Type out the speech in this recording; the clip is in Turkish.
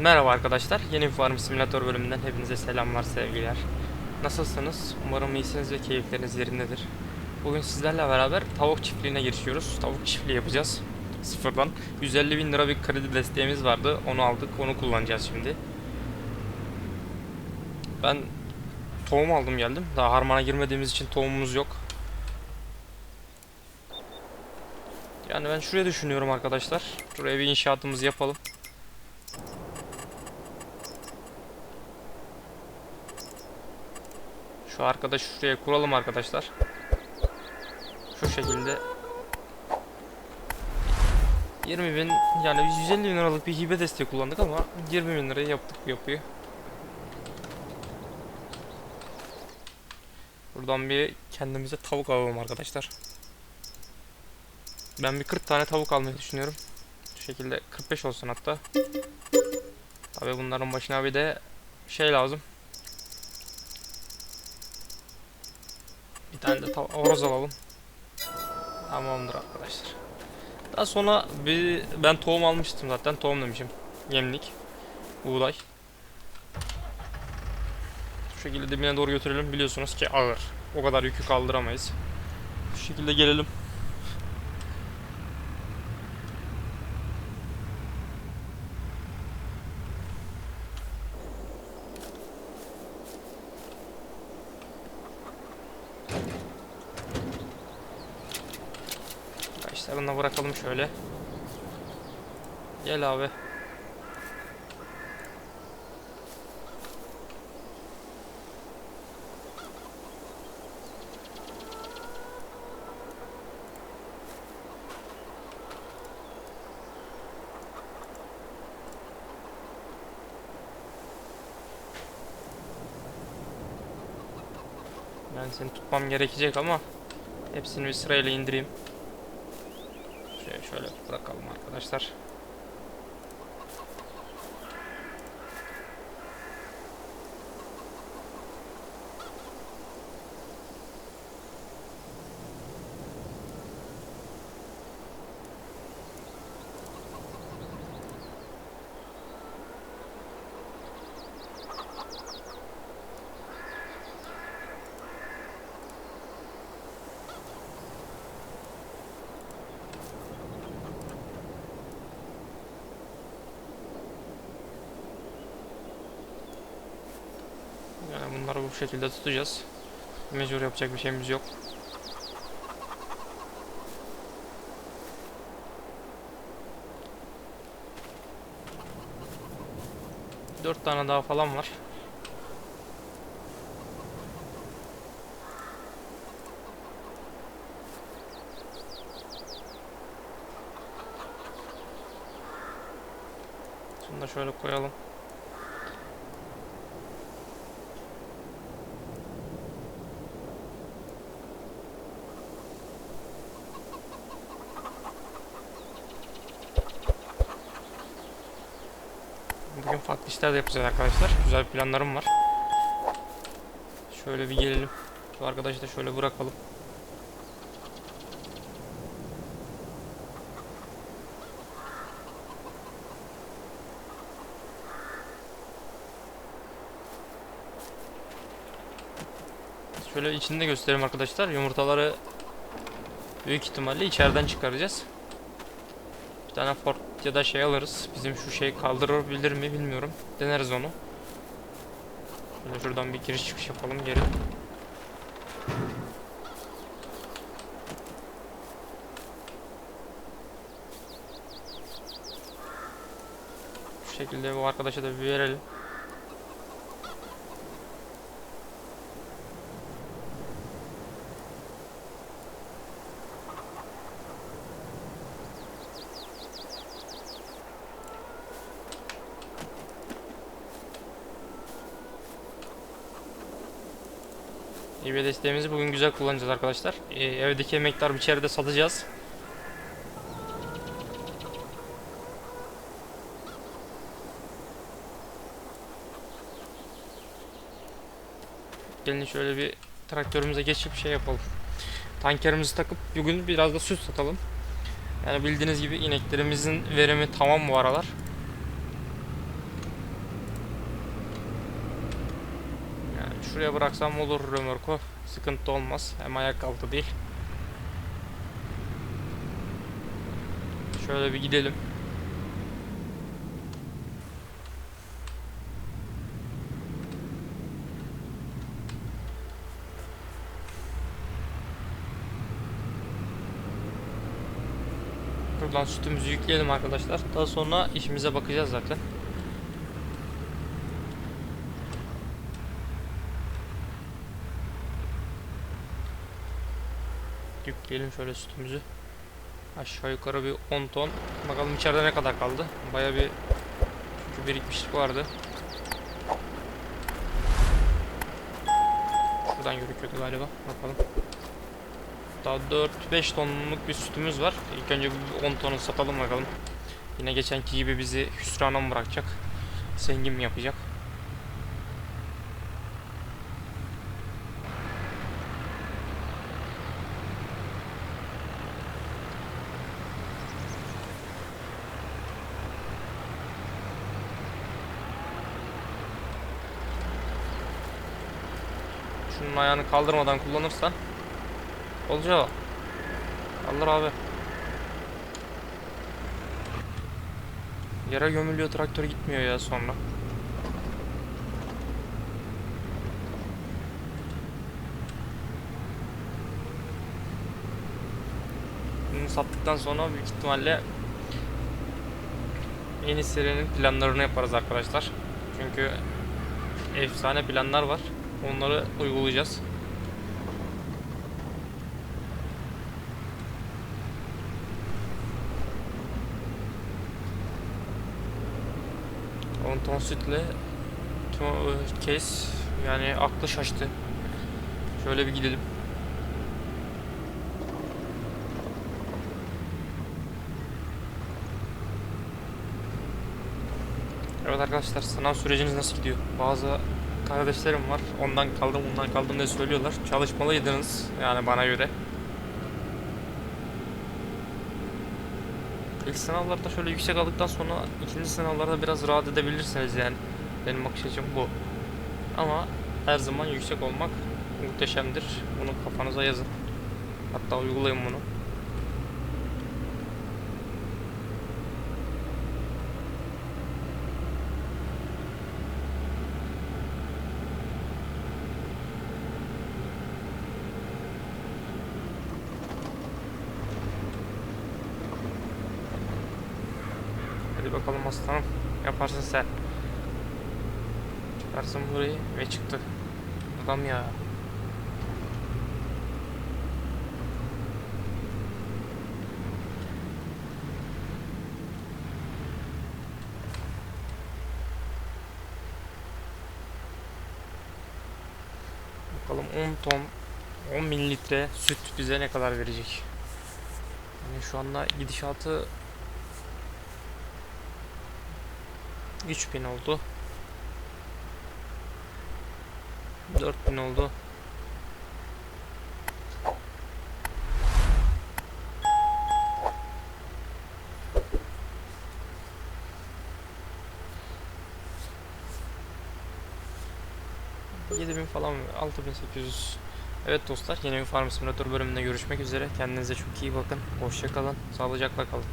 Merhaba arkadaşlar, yeni Farm Simulator bölümünden hepinize selamlar, sevgiler. Nasılsınız? Umarım iyisiniz ve keyifleriniz yerindedir. Bugün sizlerle beraber tavuk çiftliğine girişiyoruz. Tavuk çiftliği yapacağız. Sıfırdan. 150 bin lira bir kredi desteğimiz vardı. Onu aldık, onu kullanacağız şimdi. Ben tohum aldım geldim. Daha harmana girmediğimiz için tohumumuz yok. Yani ben şuraya düşünüyorum arkadaşlar. Şuraya bir inşaatımızı yapalım. Şu arkadaş şuraya kuralım arkadaşlar. Şu şekilde 20 bin yani 150 bin liralık bir hibe desteği kullandık ama 20 bin liraya yaptık yapıyı. Buradan bir kendimize tavuk alalım arkadaşlar. Ben bir 40 tane tavuk almayı düşünüyorum. Şu şekilde 45 olsun hatta. Tabi bunların başına bir de şey lazım. Bir tane de horoz alalım. Tamamdır arkadaşlar. Daha sonra bir ben tohum almıştım zaten. Tohum demişim. Yemlik. Buğday. Şu şekilde dibine doğru götürelim. Biliyorsunuz ki ağır. O kadar yükü kaldıramayız. Şu şekilde gelelim. Da bırakalım şöyle. Gel abi. Ben seni tutmam gerekecek ama hepsini bir sırayla indireyim. Şöyle, bırakalım arkadaşlar. Yani bunları bu şekilde tutacağız. Mecbur yapacak bir şeyimiz yok. Dört tane daha falan var. Şunu da şöyle koyalım. Bugün farklı işler de yapacağız arkadaşlar. Güzel planlarım var. Şöyle bir gelelim. Şu arkadaşı da şöyle bırakalım. Şöyle içinde göstereyim arkadaşlar. Yumurtaları büyük ihtimalle içeriden çıkaracağız. Tane Ford ya da şey alırız. Bizim şu şey kaldırabilir mi bilmiyorum. Deneriz onu. Şöyle şuradan bir giriş çıkış yapalım geri. Şu şekilde bu arkadaşa da bir verelim. İyi desteğimizi bugün güzel kullanacağız arkadaşlar. Ee, evdeki emektar bir içeride satacağız. Gelin şöyle bir traktörümüze geçip şey yapalım. Tankerimizi takıp bugün biraz da süt satalım. Yani bildiğiniz gibi ineklerimizin verimi tamam bu aralar. Şuraya bıraksam olur römorku. Sıkıntı olmaz. Hem ayak altı değil. Şöyle bir gidelim. Buradan sütümüzü yükleyelim arkadaşlar. Daha sonra işimize bakacağız zaten. Yükleyelim şöyle sütümüzü. Aşağı yukarı bir 10 ton. Bakalım içeride ne kadar kaldı. Baya bir birikmişlik vardı. Şuradan gözüküyordu galiba. Bakalım. Daha 4-5 tonluk bir sütümüz var. İlk önce bir 10 tonu satalım bakalım. Yine geçenki gibi bizi hüsrana mı bırakacak? Zengin mi yapacak? Şunun ayağını kaldırmadan kullanırsan olacak. Kaldır abi. Yere gömülüyor traktör gitmiyor ya sonra. Bunu sattıktan sonra büyük ihtimalle yeni serinin planlarını yaparız arkadaşlar. Çünkü efsane planlar var. Onları uygulayacağız. On ton sütle to- kes yani aklı şaştı. Şöyle bir gidelim. Evet arkadaşlar sınav süreciniz nasıl gidiyor? Bazı kardeşlerim var. Ondan kaldım, bundan kaldım diye söylüyorlar. Çalışmalıydınız yani bana göre. İlk sınavlarda şöyle yüksek aldıktan sonra ikinci sınavlarda biraz rahat edebilirsiniz yani. Benim bakış açım bu. Ama her zaman yüksek olmak muhteşemdir. Bunu kafanıza yazın. Hatta uygulayın bunu. Hadi bakalım aslanım. Yaparsın sen. Çıkarsın burayı ve çıktı. Adam ya. Bakalım 10 ton 10 mililitre süt bize ne kadar verecek? Yani şu anda gidişatı 3000 oldu. 4000 oldu. falan 6800 Evet dostlar yeni bir Farm Simulator bölümünde görüşmek üzere. Kendinize çok iyi bakın. Hoşça kalın. Sağlıcakla kalın.